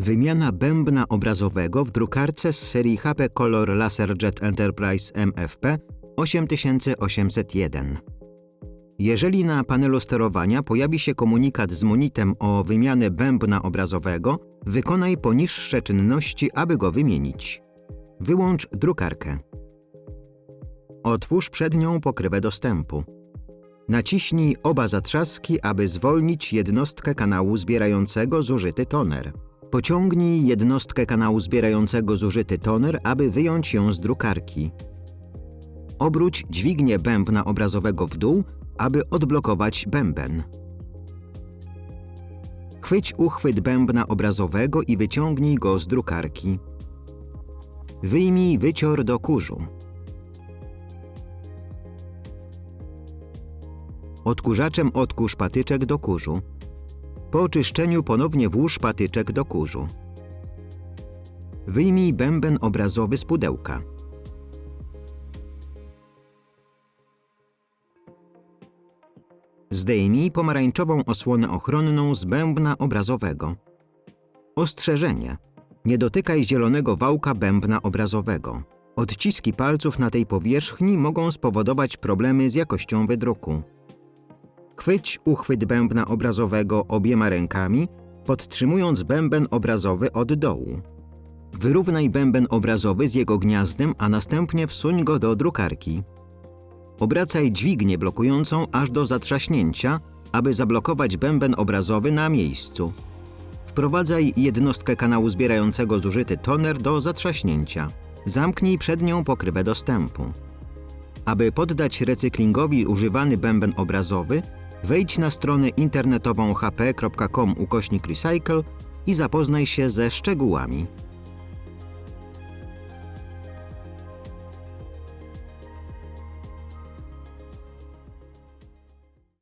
Wymiana bębna obrazowego w drukarce z serii HP Color LaserJet Enterprise MFP 8801. Jeżeli na panelu sterowania pojawi się komunikat z monitem o wymianę bębna obrazowego, wykonaj poniższe czynności, aby go wymienić. Wyłącz drukarkę. Otwórz przednią pokrywę dostępu. Naciśnij oba zatrzaski, aby zwolnić jednostkę kanału zbierającego zużyty toner. Pociągnij jednostkę kanału zbierającego zużyty toner, aby wyjąć ją z drukarki. Obróć dźwignię bębna obrazowego w dół, aby odblokować bęben. Chwyć uchwyt bębna obrazowego i wyciągnij go z drukarki. Wyjmij wycior do kurzu. Odkurzaczem odkurz patyczek do kurzu. Po oczyszczeniu ponownie włóż patyczek do kurzu. Wyjmij bęben obrazowy z pudełka. Zdejmij pomarańczową osłonę ochronną z bębna obrazowego. Ostrzeżenie. Nie dotykaj zielonego wałka bębna obrazowego. Odciski palców na tej powierzchni mogą spowodować problemy z jakością wydruku. Chwyć uchwyt bębna obrazowego obiema rękami, podtrzymując bęben obrazowy od dołu. Wyrównaj bęben obrazowy z jego gniazdem, a następnie wsuń go do drukarki. Obracaj dźwignię blokującą aż do zatrzaśnięcia, aby zablokować bęben obrazowy na miejscu. Wprowadzaj jednostkę kanału zbierającego zużyty toner do zatrzaśnięcia. Zamknij przednią pokrywę dostępu. Aby poddać recyklingowi używany bęben obrazowy, wejdź na stronę internetową hp.com ukośnik recycle i zapoznaj się ze szczegółami.